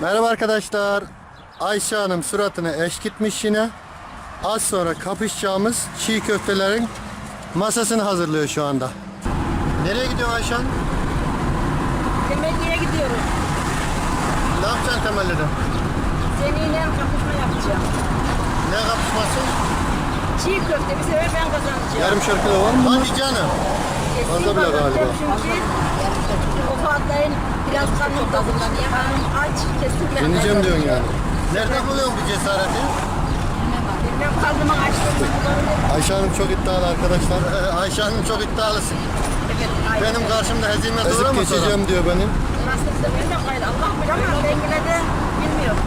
Merhaba arkadaşlar. Ayşe Hanım suratını eş gitmiş yine. Az sonra kapışacağımız çiğ köftelerin masasını hazırlıyor şu anda. Nereye gidiyor Ayşe Hanım? Temelli'ye gidiyorum. Ne yapacaksın temelde? Seninle kapışma yapacağım. Ne kapışması? Çiğ köfte bir sefer ben kazanacağım. Yarımşar kilo var mı? Hadi canım. Fazla bile galiba. Çünkü o fiyatların biraz karnım tadından karnım aç kesin ben Deneyeceğim diyorsun yani. Nerede buluyorsun bu cesareti? Bilmem karnımı açtım. Ayşe Hanım çok iddialı arkadaşlar. Ayşe Hanım çok iddialısın. Evet, aynen. Benim karşımda hezimet Ezip olur mu geçeceğim diyor benim. Nasıl da ben de gayrı Allah bilir ama ben yine de bilmiyorum.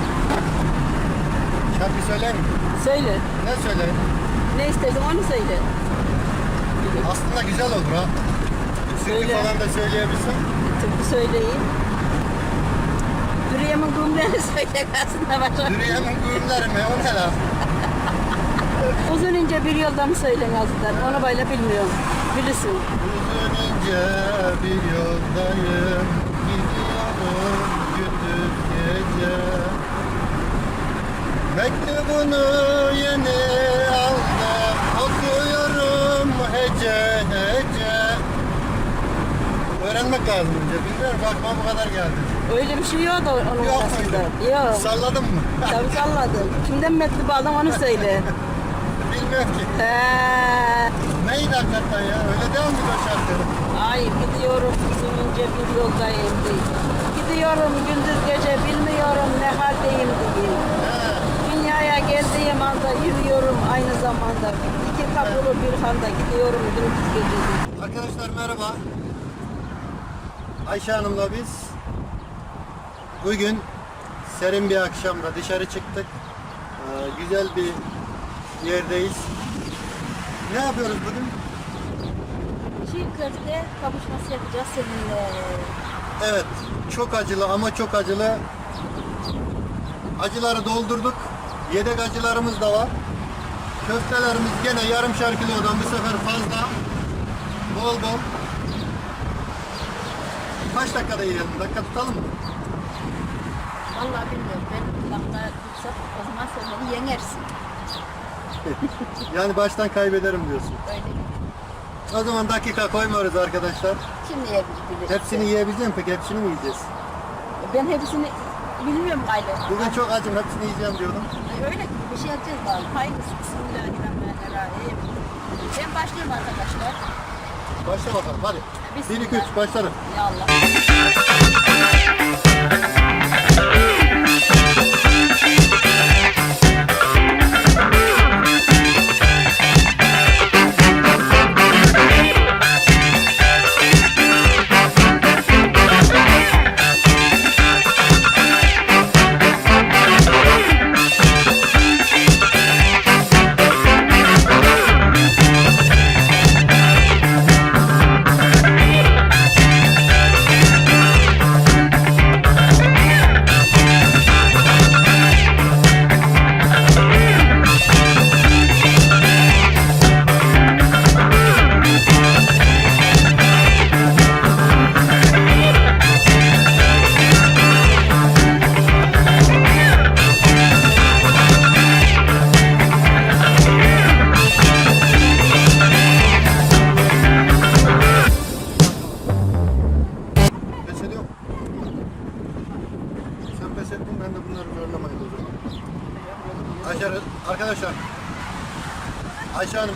Şarkı söyleyeyim mi? Söyle. Ne söyleyeyim? Ne istersen onu söyle. Aslında güzel olur ha. Türkü Söyle. falan da söyleyebilsem. Türkü söyleyin. Dürüyemin kumlarını söyle aslında başka. Yürüyemin güğümleri mi? O ne lan? Uzun ince bir yolda mı söylen aslında? Onu böyle bilmiyorum. Bilirsin. Uzun ince bir yoldayım. Gidiyorum gündüz gece. Mektubunu yeni Öğrenmek lazım önce. Bilmiyorum bakma bu kadar geldi. Öyle bir şey yok onun Yok arasında. muydu? Yok. Salladın mı? Tabii salladım. Kimden mektup aldın onu söyle. Bilmiyorum ki. He. Neydi hakikaten ya? Öyle devam o şarkı? Ay gidiyorum uzun ince bir yoldayım diye. Gidiyorum gündüz gece bilmiyorum ne haldeyim diye. He. Dünyaya geldiğim anda yürüyorum aynı zamanda. İki kapılı bir handa gidiyorum gündüz gece diye. Arkadaşlar merhaba. Ayşe Hanım'la biz bugün serin bir akşamda dışarı çıktık. Ee, güzel bir yerdeyiz. Ne yapıyoruz bugün? Çiğ köfte kavuşması yapacağız seninle. Evet, çok acılı ama çok acılı. Acıları doldurduk. Yedek acılarımız da var. Köftelerimiz gene yarımşar kilodan bu sefer fazla. Bol bol. Kaç dakikada yiyelim? Dakika tutalım mı? Vallahi bilmiyorum. Ben kulakta tutsam o zaman sen beni yenersin. Yani baştan kaybederim diyorsun. Öyle. O zaman dakika koymuyoruz arkadaşlar. Kim yiyebilir? Hepsini yiyebileceğim peki hepsini mi yiyeceğiz? Ben hepsini bilmiyorum gayrı. Bugün çok acım hepsini yiyeceğim diyordum. Öyle bir şey yapacağız vallahi. Hayırlısı. Bismillahirrahmanirrahim. Ben başlıyorum arkadaşlar. Başla bakalım hadi. 1 2 3 Bismillah. başladım.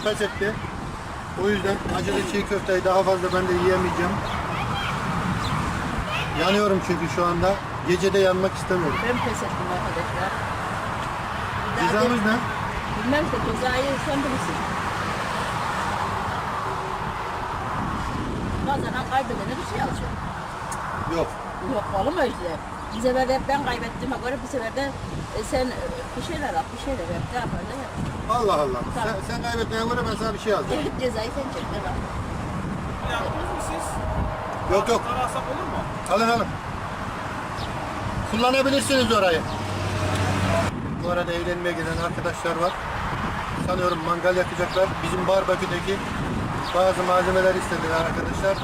Pes etti. O yüzden acılı çiğ köfteyi daha fazla ben de yiyemeyeceğim. Yanıyorum çünkü şu anda. Gecede yanmak istemiyorum. Ben pes ettim arkadaşlar. Cezamız ne? Bilmem ki cezayı sen bilirsin. Kazanan kaybedene bir şey alacak. Yok. Yok oğlum öyle. Bir sefer de ben kaybettiğime göre bir sefer de e, sen e, bir şeyler al, bir şeyler yap. Ne yapar ne yap. Allah Allah. Sen, Tamam. sen kaybetmeye göre ben sana bir şey alacağım. Cezayı sen çek ne var? Yaptınız mı siz? Yok yok. Para alsak olur mu? Alın alın. Kullanabilirsiniz orayı. Bu arada eğlenmeye gelen arkadaşlar var. Sanıyorum mangal yakacaklar. Bizim barbeküdeki bazı malzemeler istediler arkadaşlar.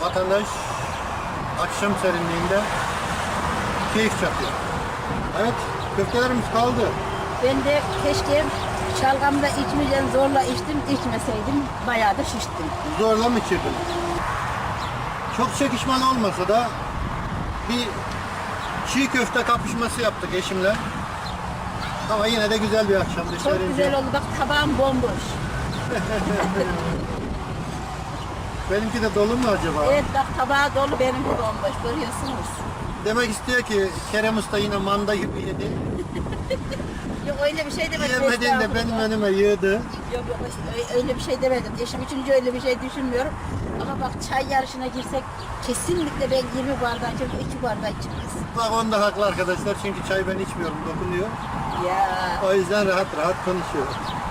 Vatandaş akşam serinliğinde keyif çakıyor. Evet, köftelerimiz kaldı. Ben de keşke şalgamda içmeyeceğim zorla içtim içmeseydim bayağı da şiştim. Zorla mı içirdin? Çok çekişmeli olmasa da bir çiğ köfte kapışması yaptık eşimle. Ama yine de güzel bir akşam Çok dışarı güzel oldu bak tabağım bomboş. Benimki de dolu mu acaba? Evet bak tabağı dolu benimki bomboş görüyorsunuz. Demek istiyor ki Kerem Usta yine manda gibi yedi. Yok öyle bir şey demedim. Yemediğinde estağfurullah. benim önüme yığdı. Yok yok öyle- öyle bir şey demedim. Eşim üçüncü öyle bir şey düşünmüyorum. Ama bak çay yarışına girsek kesinlikle ben 20 bardak içerim, 2 bardak içmez. Bak onda haklı arkadaşlar çünkü çay ben içmiyorum dokunuyor. Ya O yüzden rahat rahat konuşuyor.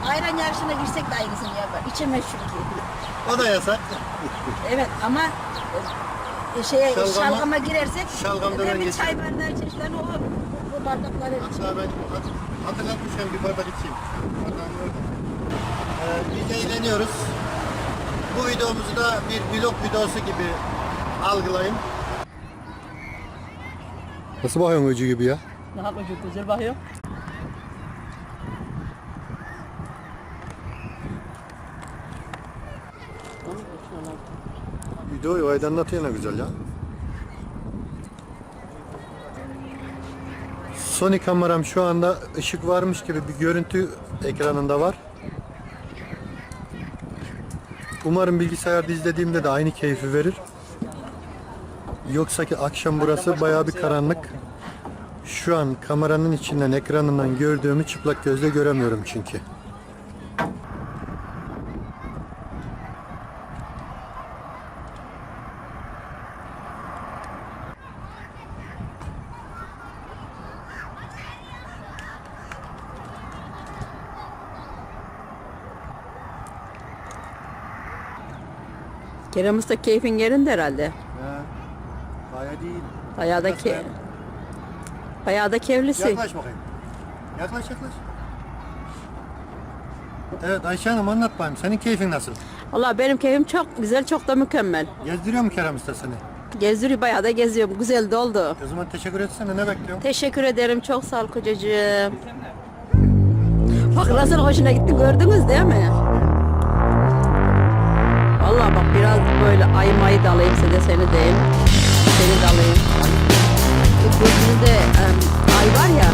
ayran yarışına girsek de aynısını yapar. İçemez çünkü. O da yasak. Evet ama e, şeye Şalgama- şalgama girersek şalgamda ben bir çay bardağı çeşitlerini o bu bardakları içerim. Hatta ben hatırlatmışım bir bardak içeyim. Bardağım orada. Ee, biz eğleniyoruz. Bu videomuzu da bir vlog videosu gibi algılayın. Nasıl bakıyorsun ucu gibi ya? Daha çocuk güzel bakıyor. Videoyu aydınlatıyor ne güzel ya. Sony kameram şu anda ışık varmış gibi bir görüntü ekranında var. Umarım bilgisayarda izlediğimde de aynı keyfi verir. Yoksa ki akşam burası bayağı bir karanlık. Şu an kameranın içinden ekranından gördüğümü çıplak gözle göremiyorum çünkü. Kerem Usta keyfin yerinde herhalde. Bayağı değil. Bayağı da ke bayağı da kevlisin. Yaklaş bakayım. Yaklaş yaklaş. Evet Ayşe Hanım anlat bakayım. Senin keyfin nasıl? Valla benim keyfim çok güzel, çok da mükemmel. Gezdiriyor mu Kerem Usta seni? Gezdiriyor bayağı da geziyorum. Güzel de oldu. O zaman teşekkür etsene ne bekliyorsun? Teşekkür ederim. Çok sağ ol kocacığım. Bak nasıl hoşuna gitti gördünüz değil mi? Biraz böyle ay mayı da alayım size de seni deyim. Seni de alayım. Bu Gözünüzde em, ay var ya.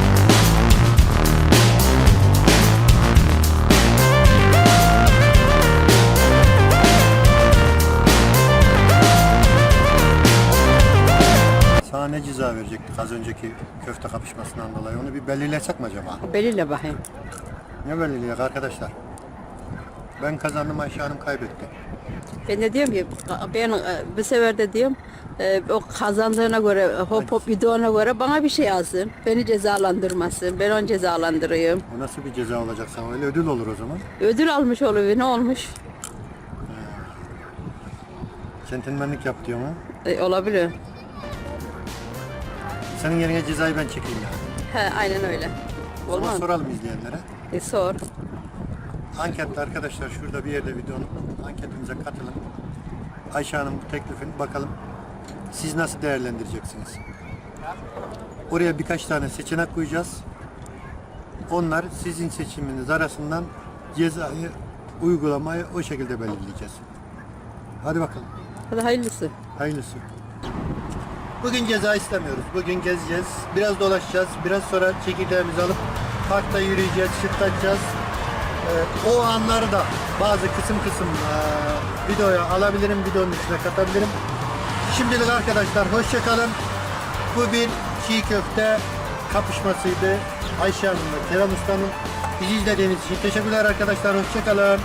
Sana ne ceza verecektik az önceki köfte kapışmasından dolayı? Onu bir belirlesek mi acaba? Belirle bakayım. Ne belirleyecek arkadaşlar? Ben kazandım Ayşe Hanım kaybetti. Ben de diyorum ki ben e, bu sefer de diyorum e, o kazandığına göre hop hop videona göre bana bir şey yazsın. Beni cezalandırmasın. Ben onu cezalandırayım. O nasıl bir ceza olacak sana? Öyle ödül olur o zaman. Ödül almış oluyor. Ne olmuş? Centilmenlik yap diyor mu? E, olabilir. Senin yerine cezayı ben çekeyim yani. He aynen öyle. O zaman Olmaz. soralım izleyenlere. E, sor. Ankette arkadaşlar şurada bir yerde videonun anketimize katılın. Ayşe Hanım bu teklifini bakalım siz nasıl değerlendireceksiniz? Oraya birkaç tane seçenek koyacağız. Onlar sizin seçiminiz arasından cezayı uygulamayı o şekilde belirleyeceğiz. Hadi bakalım. Hadi hayırlısı. Hayırlısı. Bugün ceza istemiyoruz. Bugün gezeceğiz. Biraz dolaşacağız. Biraz sonra çekirdeğimizi alıp parkta yürüyeceğiz, çıtlatacağız. O anları da bazı kısım kısım ee, videoya alabilirim. Videonun içine katabilirim. Şimdilik arkadaşlar hoşça kalın. Bu bir çiğ köfte kapışmasıydı. Ayşe Hanım ve Kerem Usta'nın bizi izlediğiniz için teşekkürler arkadaşlar. Hoşça kalın.